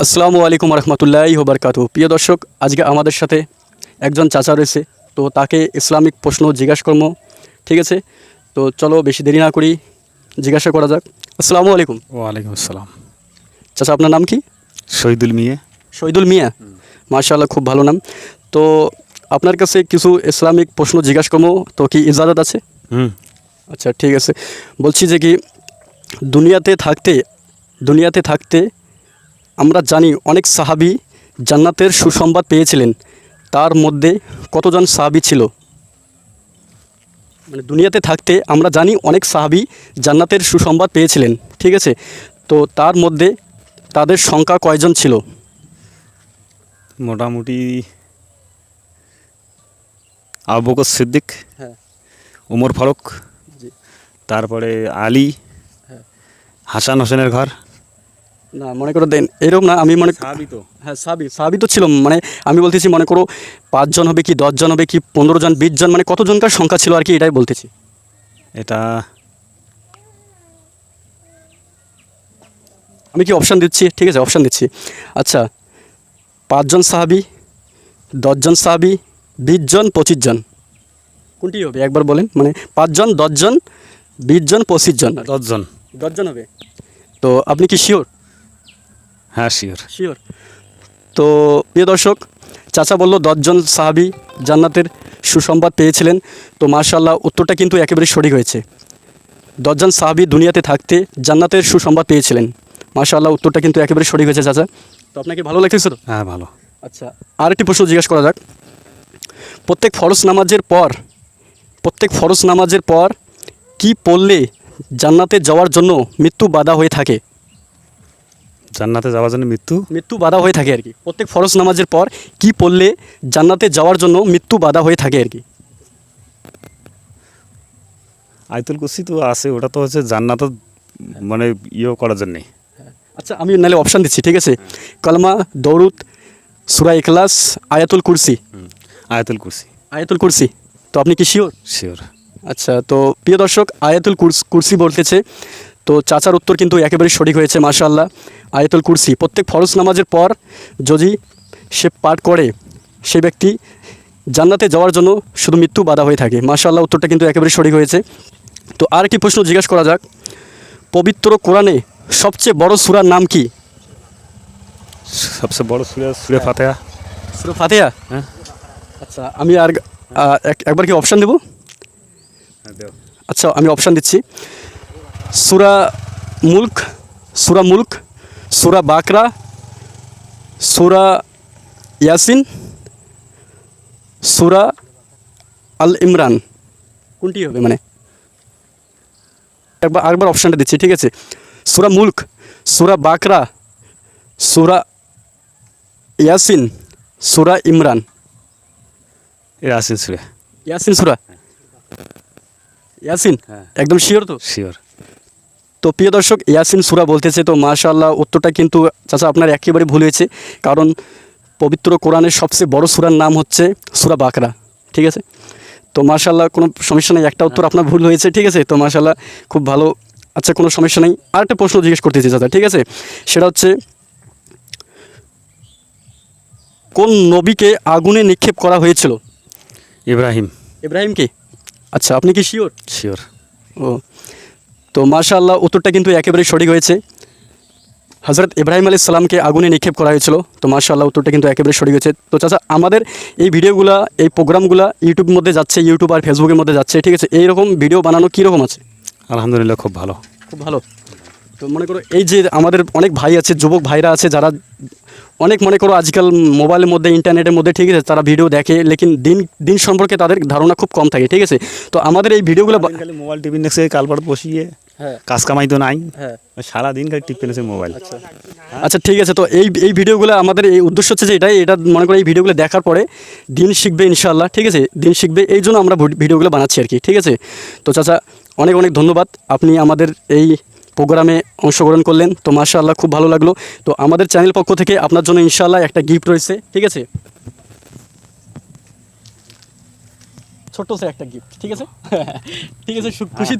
আসসালামু আলাইকুম রহমতুল্লাহ হবরকাতু প্রিয় দর্শক আজকে আমাদের সাথে একজন চাচা রয়েছে তো তাকে ইসলামিক প্রশ্ন জিজ্ঞাসা করব ঠিক আছে? তো চলো বেশি দেরি না করি জিজ্ঞাসা করা যাক। আসসালামু আলাইকুম। ওয়ালাইকুম আসসালাম। চাচা আপনার নাম কি? শহীদুল মিয়া। শহীদুল মিয়া। মাশাআল্লাহ খুব ভালো নাম। তো আপনার কাছে কিছু ইসলামিক প্রশ্ন জিজ্ঞাসা করব তো কি ইজাজত আছে? হুম। আচ্ছা ঠিক আছে। বলছি যে কি দুনিয়াতে থাকতে দুনিয়াতে থাকতে আমরা জানি অনেক সাহাবি জান্নাতের সুসংবাদ পেয়েছিলেন। তার মধ্যে কতজন সাহাবি ছিল? মানে দুনিয়াতে থাকতে আমরা জানি অনেক সাহাবি জান্নাতের সুসংবাদ পেয়েছিলেন ঠিক আছে? তো তার মধ্যে তাদের সংখ্যা কয়জন ছিল? মোটামুটি আবু বকর সিদ্দিক হ্যাঁ। উমর ফারুক তারপরে আলী হ্যাঁ। হাসান হোসেনের ঘর না মনে করো দেন এরকম না আমি মনে তো। হ্যাঁ সাবি সাবি তো ছিল মানে আমি বলতেছি মনে করো পাঁচজন হবে কি দশজন হবে কি পনেরো জন বিশ জন মানে কতজনকার সংখ্যা ছিল আর কি এটাই বলতেছি। এটা আমি কি অপশান দিচ্ছি? ঠিক আছে অপশান দিচ্ছি। আচ্ছা পাঁচজন সাহাবি দশজন সাহাবি বিশ জন পঁচিশ জন কোনটি হবে? একবার বলেন মানে পাঁচজন দশজন বিশ জন পঁচিশ জন দশজন। দশজন হবে। তো আপনি কি শিওর হ্যাঁ শিওর শিওর তো প্রিয় দর্শক চাচা বলল দশজন সাহাবি জান্নাতের সুসংবাদ পেয়েছিলেন। তো মার্শাল্লাহ উত্তরটা কিন্তু একেবারে সঠিক হয়েছে। দশজন সাহাবি দুনিয়াতে থাকতে জান্নাতের সুসংবাদ পেয়েছিলেন। মার্শাল্লাহ উত্তরটা কিন্তু একেবারে সঠিক হয়েছে চাচা। তো আপনাকে ভালো লাগতেছে তো? হ্যাঁ ভালো। আচ্ছা আরেকটি প্রশ্ন জিজ্ঞাসা করা যাক। প্রত্যেক ফরজ নামাজের পর প্রত্যেক ফরজ নামাজের পর কি পড়লে জান্নাতে যাওয়ার জন্য মৃত্যু বাধা হয়ে থাকে? জান্নাতে যাওয়ার জন্য মৃত্যু? মৃত্যু বাধা হয়ে থাকে আর কি। প্রত্যেক ফরজ নামাজের পর কি পড়লে জান্নাতে যাওয়ার জন্য মৃত্যু বাধা হয়ে থাকে আর কি? আয়তুল কুসি তো আছে ওটা তো হচ্ছে জান্নাত মানে ইয়ে করার জন্যে। আচ্ছা আমি নাহলে অপশান দিচ্ছি ঠিক আছে? কলমা দৌরুদ সুরা ইখলাস আয়াতুল কুরসি। আয়াতুল কুরসি। আয়াতুল কুরসি। তো আপনি কি শিওর শিওর আচ্ছা তো প্রিয় দর্শক আয়াতুল কুরস কুরসি বলতেছে তো চাচার উত্তর কিন্তু একেবারে সঠিক হয়েছে মাশাআল্লাহ। আয়াতুল কুরসি। প্রত্যেক ফরজ নামাজের পর যদি সে পাঠ করে সে ব্যক্তি জান্নাতে যাওয়ার জন্য শুধু মৃত্যু বাধা হয়ে থাকে। মাশাআল্লাহ উত্তরটা কিন্তু একেবারে সঠিক হয়েছে। তো আর কি প্রশ্ন জিজ্ঞাসা করা যাক। পবিত্র কোরআনে সবচেয়ে বড় সুরার নাম কি? সবচেয়ে বড় সুরা সুরে ফাতেহা। সূরা ফাতিহা? হ্যাঁ। আচ্ছা আমি আর এক- একবার কি অপশান দেবো? আচ্ছা আমি অপশান দিচ্ছি। সুরা মুলক সুরা মুলক সুরা বাকরা সুরা ইয়াসিন সুরা আল ইমরান কোনটি হবে মানে? একবার আরেকবার অপশানটা দিচ্ছি ঠিক আছে? সুরা মুলক সুরা বাকরা সুরা ইয়াসিন সুরা ইমরান ইয়াসিন সুরে ইয়াসিন সুরা ইয়াসিন। একদম শিওর তো? শিওর তো প্রিয় দর্শক ইয়াসিন সুরা বলতেছে তো মাশাআল্লাহ উত্তরটা কিন্তু চাচা আপনার একেবারে ভুল হয়েছে। কারণ পবিত্র কোরআনের সবচেয়ে বড় সুরার নাম হচ্ছে সুরা বাকরা। ঠিক আছে? তো মাশাআল্লাহ কোনো সমস্যা নেই। একটা উত্তর আপনার ভুল হয়েছে ঠিক আছে? তো মাশাআল্লাহ খুব ভালো। আচ্ছা কোনো সমস্যা নেই। আরেকটা প্রশ্ন জিজ্ঞেস করতেছি চাচা ঠিক আছে? সেটা হচ্ছে কোন নবীকে আগুনে নিক্ষেপ করা হয়েছিল? ইব্রাহিম। ইব্রাহিমকে আচ্ছা আপনি কি শিওর? শিওর। ও তো মাশাআল্লাহ উত্তরটা কিন্তু একেবারে সঠিক হয়েছে। হজরত ইব্রাহিম আলী সালামকে আগুনে নিক্ষেপ করা হয়েছিল তো মাশাআল্লাহ উত্তরটা কিন্তু একেবারে সঠিক হয়েছে। তো চাচা আমাদের এই ভিডিওগুলো এই প্রোগ্রামগুলো ইউটিউবের মধ্যে যাচ্ছে ইউটিউব আর ফেসবুকের মধ্যে যাচ্ছে ঠিক আছে? এইরকম ভিডিও বানানো কীরকম আছে? আলহামদুলিল্লাহ খুব ভালো। খুব ভালো। তো মনে করো এই যে আমাদের অনেক ভাই আছে যুবক ভাইরা আছে যারা অনেক মনে করো আজকাল মোবাইলের মধ্যে ইন্টারনেটের মধ্যে ঠিক আছে তারা ভিডিও দেখে লেকিন দিন দিন সম্পর্কে তাদের ধারণা খুব কম থাকে ঠিক আছে? তো আমাদের এই ভিডিওগুলো মোবাইল টিভি দেখছে কালপাট বসিয়ে। কাজ কামাই তো নাই। হ্যাঁ। সারাদিন খালি টিপে নেছে মোবাইল। আচ্ছা। ঠিক আছে তো এই এই ভিডিওগুলো আমাদের এই উদ্দেশ্য হচ্ছে যে এটাই এটা মনে করি এই ভিডিওগুলো দেখার পরে দিন শিখবে ইনশাল্লাহ ঠিক আছে? দিন শিখবে এই জন্য আমরা ভিডিওগুলো বানাচ্ছি আর কি ঠিক আছে? তো চাচা অনেক অনেক ধন্যবাদ আপনি আমাদের এই প্রোগ্রামে অংশগ্রহণ করলেন তো মাশাআল্লাহ খুব ভালো লাগল। তো আমাদের চ্যানেল পক্ষ থেকে আপনার জন্য ইনশাআল্লাহ একটা গিফট রয়েছে ঠিক আছে? ছোট্ট একটা গিফট ঠিক আছে? ঠিক আছে খুশি?